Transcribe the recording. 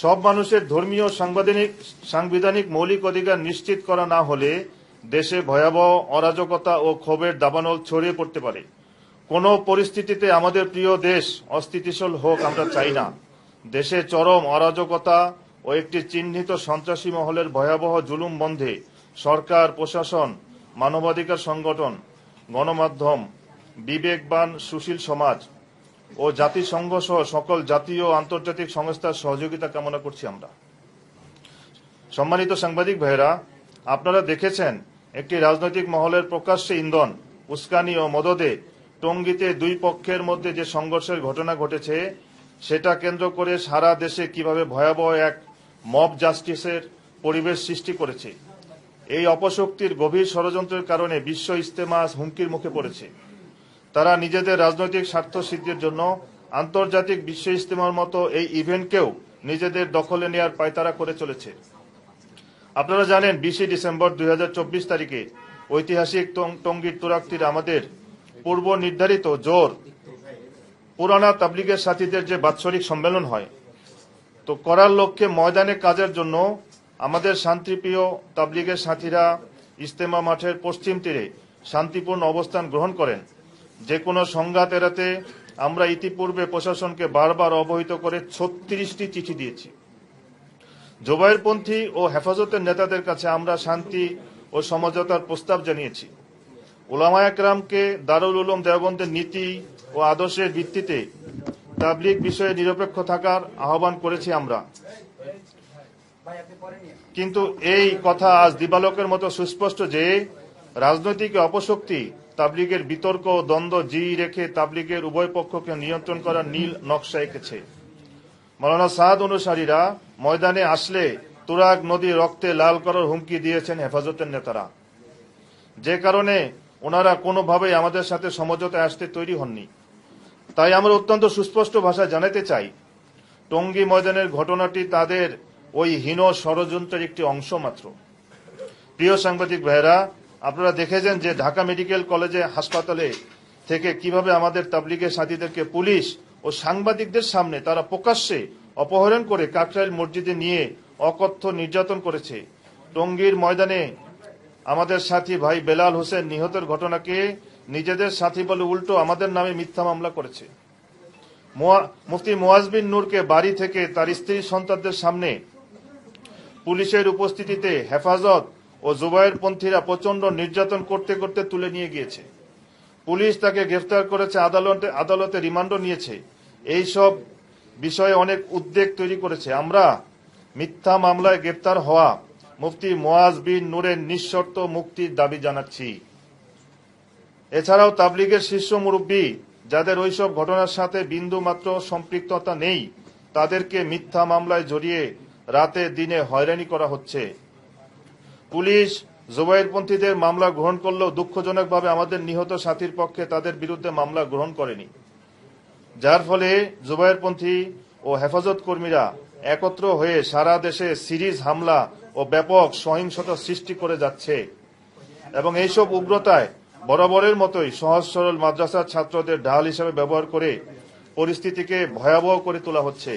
সব মানুষের ধর্মীয় সাংবিধানিক সাংবিধানিক মৌলিক অধিকার নিশ্চিত করা না হলে দেশে ভয়াবহ অরাজকতা ও ক্ষোভের দাবানল ছড়িয়ে পড়তে পারে। কোনো পরিস্থিতিতে আমাদের প্রিয় দেশ অস্থিতিশীল হোক আমরা চাই না। দেশে চরম অরাজকতা ও একটি চিহ্নিত সন্ত্রাসী মহলের ভয়াবহ জুলুম বন্ধে সরকার, প্রশাসন, মানবাধিকার সংগঠন, গণমাধ্যম, বিবেকবান, সুশীল সমাজ ও জাতিসংঘ সহ সকল জাতীয় আন্তর্জাতিক সংস্থার সহযোগিতা কামনা করছি আমরা। সম্মানিত সাংবাদিক ভাইয়েরা, আপনারা দেখেছেন একটি রাজনৈতিক মহলের প্রকাশ্যে ইন্ধন, উস্কানি ও মদদে টঙ্গীতে দুই পক্ষের মধ্যে যে সংঘর্ষের ঘটনা ঘটেছে, সেটা কেন্দ্র করে সারা দেশে কীভাবে ভয়াবহ এক মব জাস্টিসের পরিবেশ সৃষ্টি করেছে। এই অপশক্তির গভীর ষড়যন্ত্রের কারণে বিশ্ব ইস্তেমা হুমকির মুখে পড়েছে। তারা নিজেদের রাজনৈতিক স্বার্থ সিদ্ধির জন্য আন্তর্জাতিক বিশ্ব ইস্তেমার মতো এই ইভেন্টকেও নিজেদের দখলে নেওয়ার পায়তারা করে চলেছে। আপনারা জানেন, বিশে ডিসেম্বর দুই হাজার চব্বিশ তারিখে ঐতিহাসিক টঙ্গীর তুরাক্তির আমাদের পূর্ব নির্ধারিত জোর পুরানা তাবলিগের সাথীদের যে বাৎসরিক সম্মেলন হয়, তো করার লক্ষ্যে ময়দানে কাজের জন্য আমাদের শান্তিপ্রিয় তাবলিগের সাথীরা ইস্তেমা মাঠের পশ্চিম তীরে শান্তিপূর্ণ অবস্থান গ্রহণ করেন। যে কোনো সংঘাত এড়াতে আমরা ইতিপূর্বে প্রশাসনকে বারবার অবহিত করে ছত্রিশটি চিঠি দিয়েছি। জোবাইরপন্থী ও হেফাজতের নেতাদের কাছে আমরা শান্তি ও সমঝোতার প্রস্তাব জানিয়েছি। ওলামা একরামকে দারুল উলুম দেওবন্দের নীতি ও আদর্শের ভিত্তিতে তাবলিক বিষয়ে নিরপেক্ষ থাকার আহ্বান করেছি আমরা। কিন্তু এই কথা আজ দিবালোকের মতো সুস্পষ্ট যে রাজনৈতিক অপশক্তি, তাবলিগের বিতর্ক ও দ্বন্দ্ব জি রেখে তাবলিগের উভয় পক্ষকে নিয়ন্ত্রণ করার নীল নকশা এঁকেছে। মৌলানা সাদ অনুসারীরা, ময়দানে আসলে তুরাগ নদী রক্তে লাল করার হুমকি দিয়েছেন হেফাজতের নেতারা। যে কারণে ওনারা কোনোভাবেই আমাদের সাথে সমঝোতায় আসতে তৈরি হননি। তাই আমরা অত্যন্ত সুস্পষ্ট ভাষায় জানাতে চাই, টঙ্গী ময়দানের ঘটনাটি তাদের ওই হীন ষড়যন্ত্রের একটি অংশ মাত্র। প্রিয় সাংবাদিক ভাইয়েরা আপনারা দেখেছেন যে ঢাকা মেডিকেল কলেজে হাসপাতালে থেকে কীভাবে আমাদের তাবলিগের সাথীদেরকে পুলিশ ও সাংবাদিকদের সামনে তারা প্রকাশ্যে অপহরণ করে কাকরাইল মসজিদে নিয়ে অকথ্য নির্যাতন করেছে। টঙ্গীর ময়দানে আমাদের সাথী ভাই বেলাল হোসেন নিহতের ঘটনাকে নিজেদের সাথী বলে উল্টো আমাদের নামে মিথ্যা মামলা করেছে। মুফতি মোয়াজবিন নূরকে বাড়ি থেকে তার স্ত্রী সন্তানদের সামনে পুলিশের উপস্থিতিতে হেফাজত ও জুবাইর পন্থীরা প্রচণ্ড নির্যাতন করতে করতে তুলে নিয়ে গিয়েছে। পুলিশ তাকে গ্রেফতার করেছে, আদালতে আদালতে রিমান্ডও নিয়েছে। এই সব বিষয়ে অনেক উদ্বেগ তৈরি করেছে। আমরা মিথ্যা মামলায় গ্রেফতার হওয়া মুফতি মোয়াজ বিন নূরের নিঃশর্ত মুক্তির দাবি জানাচ্ছি। এছাড়াও তাবলিগের শীর্ষ মুরব্বী যাদের ওইসব ঘটনার সাথে বিন্দু মাত্র সম্পৃক্ততা নেই, তাদেরকে মিথ্যা মামলায় জড়িয়ে রাতে দিনে হয়রানি করা হচ্ছে। পুলিশ, জুবাইরপন্থীদের মামলা গ্রহণ করলেও দুঃখজনকভাবে আমাদের নিহত সাথীর পক্ষে তাদের বিরুদ্ধে মামলা গ্রহণ করেনি। যার ফলে জুবাইরপন্থী ও হেফাজত কর্মীরা একত্র হয়ে সারা দেশে সিরিজ হামলা ও ব্যাপক সহিংসতা সৃষ্টি করে যাচ্ছে এবং এইসব উগ্রতায় বরাবরের মতোই সহজ সরল মাদ্রাসার ছাত্রদের ঢাল হিসেবে ব্যবহার করে পরিস্থিতিকে ভয়াবহ করে তোলা হচ্ছে।